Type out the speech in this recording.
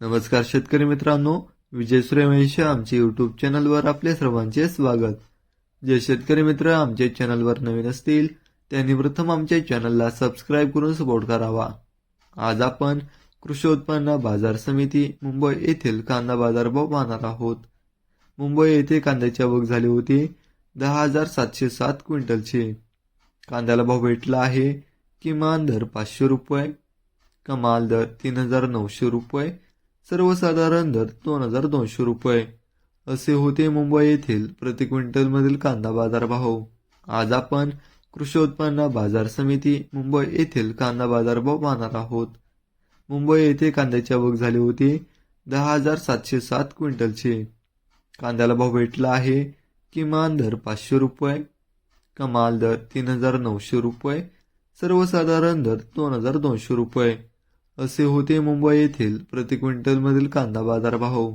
नमस्कार शेतकरी मित्रांनो विजय सूर्यवंशी आमच्या युट्यूब चॅनलवर आपले सर्वांचे स्वागत. जे शेतकरी मित्र आमच्या चॅनलवर नवीन असतील त्यांनी प्रथम आमच्या चॅनलला सबस्क्राईब करून सपोर्ट करावा. आज आपण कृषी उत्पन्न बाजार समिती मुंबई येथील कांदा बाजारभाव पाहणार आहोत. मुंबई येथे कांद्याची आवक झाली होती दहा हजार सातशे सात क्विंटलची. कांद्याला भाव भेटला आहे किमान दर पाचशे रुपये कमाल दर तीन हजार नऊशे रुपये सर्वसाधारण दर दोन हजार दोनशे रुपये. असे होते मुंबई येथील प्रति क्विंटलमधील कांदा बाजार भाव आज आपण कृषी उत्पन्न बाजार समिती मुंबई येथील कांदा बाजार भाव पाहणार आहोत. मुंबई येथे कांद्याची आवक झाली होती दहा हजार सातशे सात क्विंटलची. कांद्याला भाव भेटला आहे किमान दर पाचशे रुपये कमाल दर तीन हजार नऊशे रुपये सर्वसाधारण दर दोन हजार दोनशे रुपये. असे होते मुंबई येथील प्रति क्विंटलमधील कांदा बाजार भाव